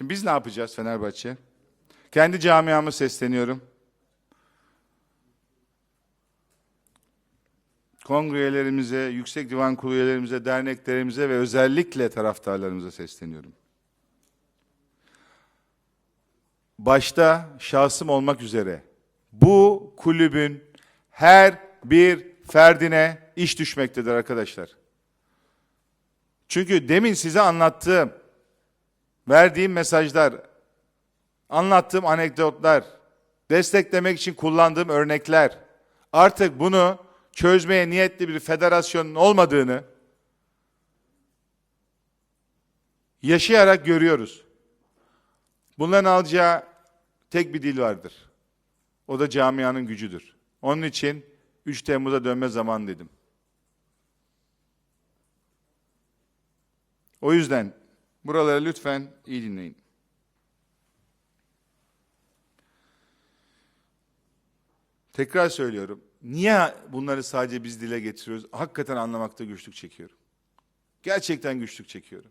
Şimdi biz ne yapacağız Fenerbahçe? Kendi camiamı sesleniyorum. Kongre üyelerimize, Yüksek Divan Kurulu derneklerimize ve özellikle taraftarlarımıza sesleniyorum. Başta şahsım olmak üzere bu kulübün her bir ferdine iş düşmektedir arkadaşlar. Çünkü demin size anlattığım, verdiğim mesajlar, anlattığım anekdotlar, desteklemek için kullandığım örnekler, artık bunu çözmeye niyetli bir federasyonun olmadığını yaşayarak görüyoruz. Bunların alacağı tek bir dil vardır. O da camianın gücüdür. Onun için 3 Temmuz'a dönme zaman dedim. O yüzden buraları lütfen iyi dinleyin. Tekrar söylüyorum. Niye bunları sadece biz dile getiriyoruz? Hakikaten anlamakta güçlük çekiyorum. Gerçekten güçlük çekiyorum.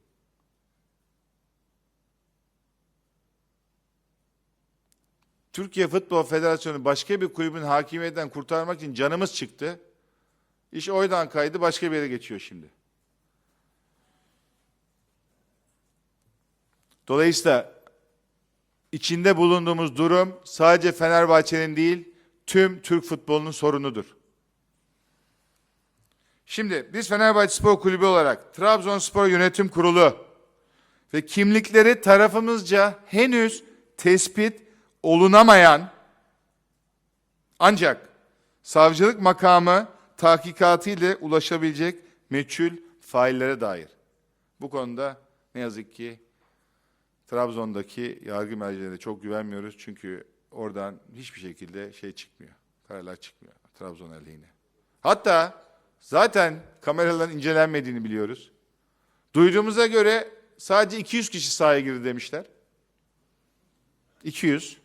Türkiye Futbol Federasyonu başka bir kulübün hakimiyetten kurtarmak için canımız çıktı. İş oydan kaydı başka bir yere geçiyor şimdi. Dolayısıyla içinde bulunduğumuz durum sadece Fenerbahçe'nin değil, tüm Türk futbolunun sorunudur. Şimdi biz Fenerbahçe Spor Kulübü olarak Trabzonspor Yönetim Kurulu ve kimlikleri tarafımızca henüz tespit olunamayan ancak savcılık makamı tahkikatı ile ulaşabilecek meçhul faillere dair. Bu konuda ne yazık ki Trabzon'daki yargı mercilerine çok güvenmiyoruz. Çünkü oradan hiçbir şekilde şey çıkmıyor. Kararlar çıkmıyor Trabzon aleyhine. Hatta zaten kameraların incelenmediğini biliyoruz. Duyduğumuza göre sadece 200 kişi sahaya girdi demişler. 200.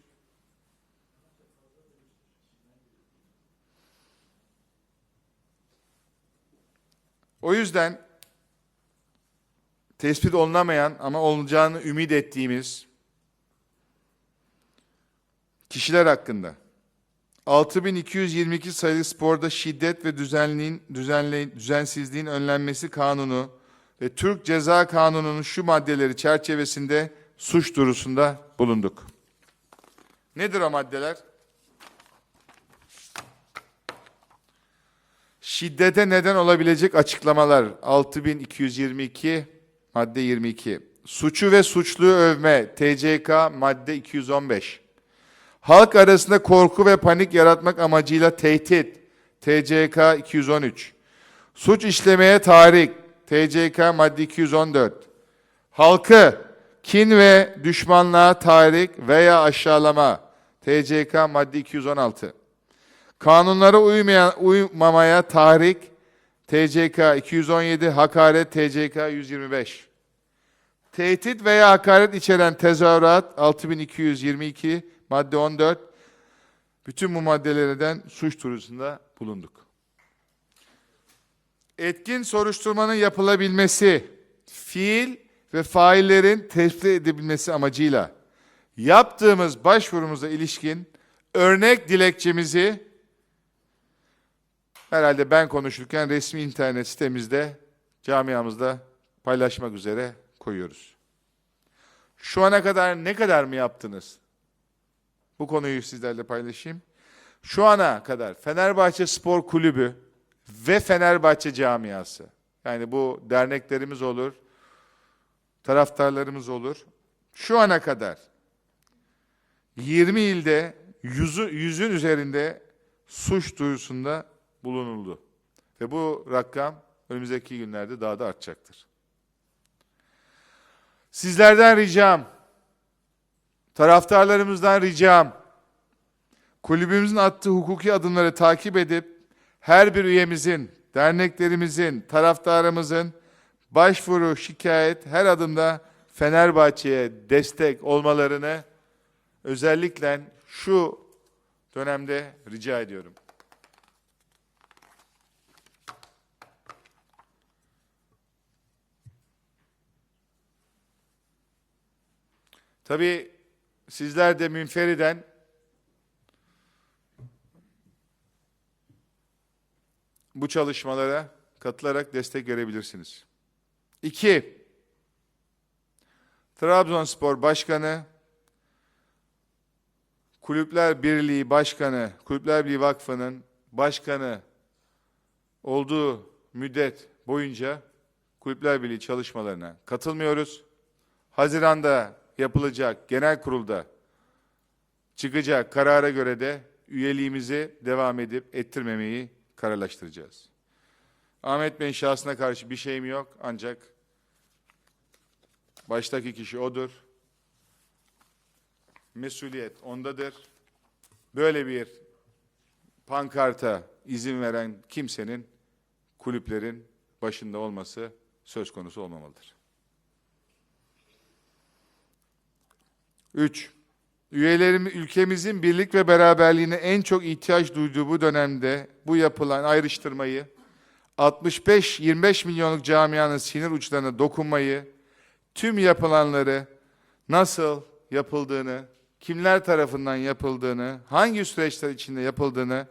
O yüzden tespit olunamayan ama olacağını ümit ettiğimiz kişiler hakkında 6222 sayılı sporda şiddet ve düzenliğin, düzenle, düzensizliğin önlenmesi kanunu ve Türk Ceza Kanunu'nun şu maddeleri çerçevesinde suç duyurusunda bulunduk. Nedir o maddeler? Şiddete neden olabilecek açıklamalar 6222 madde 22. Suçu ve suçluyu övme TCK madde 215. Halk arasında korku ve panik yaratmak amacıyla tehdit TCK 213. Suç işlemeye tahrik TCK madde 214. Halkı kin ve düşmanlığa tahrik veya aşağılama TCK madde 216. Kanunlara uymayan, uymamaya tahrik TCK 217, hakaret TCK 125. Tehdit veya hakaret içeren tezahürat 6222 madde 14. Bütün bu maddelerden suç duyurusunda bulunduk. Etkin soruşturmanın yapılabilmesi, fiil ve faillerin tespit edebilmesi amacıyla yaptığımız başvurumuza ilişkin örnek dilekçemizi herhalde ben konuşurken resmi internet sitemizde, camiamızda paylaşmak üzere koyuyoruz. Şu ana kadar ne kadar mı yaptınız? Bu konuyu sizlerle paylaşayım. Şu ana kadar Fenerbahçe Spor Kulübü ve Fenerbahçe camiası, yani bu derneklerimiz olur, taraftarlarımız olur. Şu ana kadar 20 ilde yüzü, yüzün üzerinde suç duyusunda bulunuldu. Ve bu rakam önümüzdeki günlerde daha da artacaktır. Sizlerden ricam, taraftarlarımızdan ricam, kulübümüzün attığı hukuki adımları takip edip her bir üyemizin, derneklerimizin, taraftarımızın başvuru, şikayet her adımda Fenerbahçe'ye destek olmalarını özellikle şu dönemde rica ediyorum. Tabii sizler de münferiden bu çalışmalara katılarak destek verebilirsiniz. İki, Trabzonspor Başkanı, Kulüpler Birliği Başkanı, Kulüpler Birliği Vakfı'nın başkanı olduğu müddet boyunca Kulüpler Birliği çalışmalarına katılmıyoruz. Haziranda yapılacak genel kurulda çıkacak karara göre de üyeliğimizi devam edip ettirmemeyi kararlaştıracağız. Ahmet Bey'in şahsına karşı bir şeyim yok ancak baştaki kişi odur. Mesuliyet ondadır. Böyle bir pankarta izin veren kimsenin kulüplerin başında olması söz konusu olmamalıdır. 3. Üyelerim ülkemizin birlik ve beraberliğine en çok ihtiyaç duyduğu bu dönemde bu yapılan ayrıştırmayı 65-25 milyonluk camianın sinir uçlarına dokunmayı, tüm yapılanları nasıl yapıldığını, kimler tarafından yapıldığını, hangi süreçler içinde yapıldığını,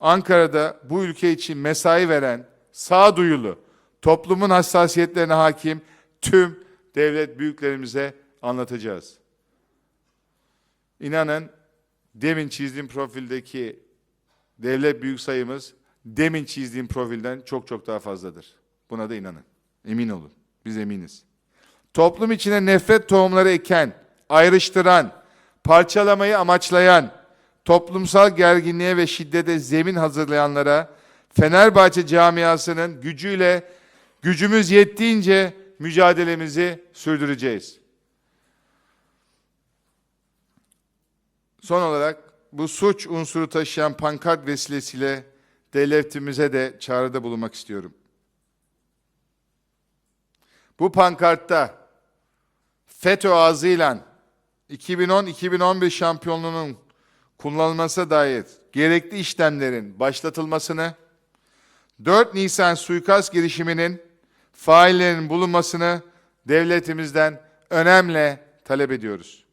Ankara'da bu ülke için mesai veren, sağduyulu, toplumun hassasiyetlerine hakim tüm devlet büyüklerimize anlatacağız. İnanın demin çizdiğim profildeki devlet büyük sayımız demin çizdiğim profilden çok çok daha fazladır. Buna da inanın. Emin olun. Biz eminiz. Toplum içine nefret tohumları eken, ayrıştıran, parçalamayı amaçlayan, toplumsal gerginliğe ve şiddete zemin hazırlayanlara Fenerbahçe camiasının gücüyle gücümüz yettiğince mücadelemizi sürdüreceğiz. Son olarak bu suç unsuru taşıyan pankart vesilesiyle devletimize de çağrıda bulunmak istiyorum. Bu pankartta FETÖ ağzıyla 2010-2011 şampiyonluğunun kullanılmasına dair gerekli işlemlerin başlatılmasını, 4 Nisan suikast girişiminin faillerinin bulunmasını devletimizden önemle talep ediyoruz.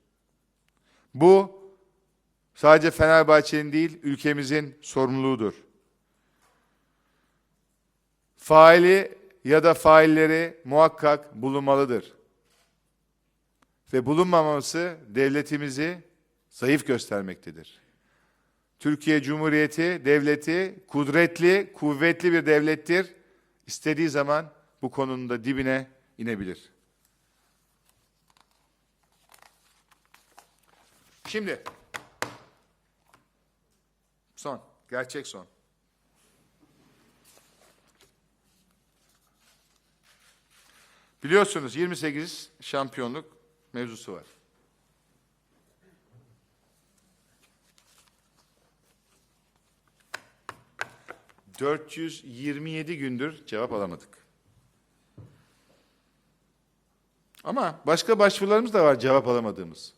Bu sadece Fenerbahçe'nin değil, ülkemizin sorumluluğudur. Faili ya da failleri muhakkak bulunmalıdır. Ve bulunmaması devletimizi zayıf göstermektedir. Türkiye Cumhuriyeti devleti kudretli, kuvvetli bir devlettir. İstediği zaman bu konunun da dibine inebilir. Şimdi son, gerçek son. Biliyorsunuz 28 şampiyonluk mevzusu var. ...427 gündür cevap alamadık. Ama başka başvurularımız da var cevap alamadığımız.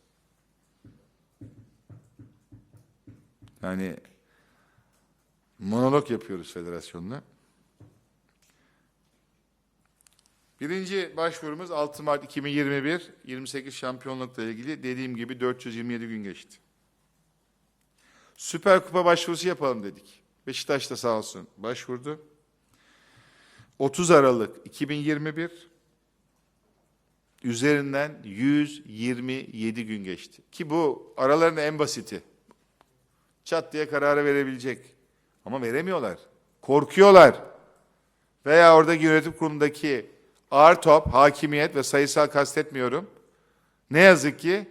Yani monolog yapıyoruz federasyonla. Birinci başvurumuz 6 Mart 2021, 28 şampiyonlukla ilgili dediğim gibi 427 gün geçti. Süper Kupa başvurusu yapalım dedik. Beşiktaş da sağ olsun başvurdu. 30 Aralık 2021 üzerinden 127 gün geçti. Ki bu aralarında en basiti. Çat diye kararı verebilecek. Ama veremiyorlar. Korkuyorlar. Veya oradaki yönetim kurulundaki ağır top, hakimiyet ve sayısal kastetmiyorum. Ne yazık ki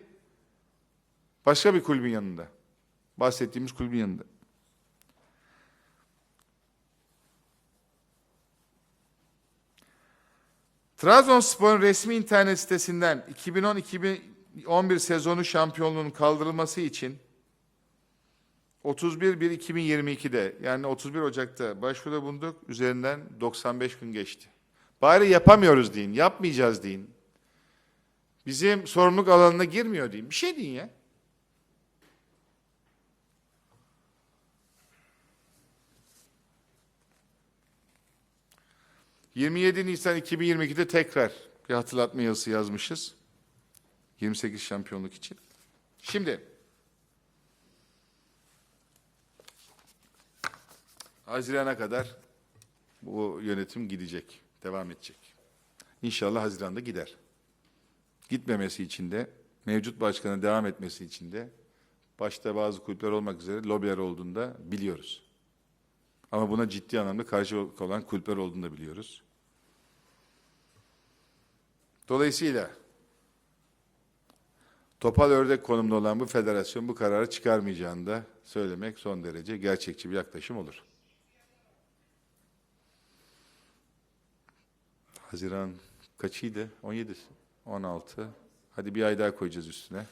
başka bir kulübün yanında. Bahsettiğimiz kulübün yanında. Trabzonspor'un resmi internet sitesinden 2010-2011 sezonu şampiyonluğunun kaldırılması için 31-1-2022'de yani 31 Ocak'ta başvuruda bulunduk. Üzerinden 95 gün geçti. Bari yapamıyoruz deyin, yapmayacağız deyin. Bizim sorumluluk alanına girmiyor deyin. Bir şey deyin ya. ...27 Nisan 2022'de tekrar bir hatırlatma yazısı yazmışız. 28 şampiyonluk için. Şimdi Haziran'a kadar bu yönetim gidecek, devam edecek. İnşallah Haziran'da gider. Gitmemesi için de mevcut başkanın devam etmesi için de başta bazı kulüpler olmak üzere lobiler olduğunu da biliyoruz. Ama buna ciddi anlamda karşı olan kulüpler olduğunu da biliyoruz. Dolayısıyla topal ördek konumda olan bu federasyon bu kararı çıkarmayacağını da söylemek son derece gerçekçi bir yaklaşım olur. Haziran kaçıydı? 17'si. 16. Hadi bir ay daha koyacağız üstüne.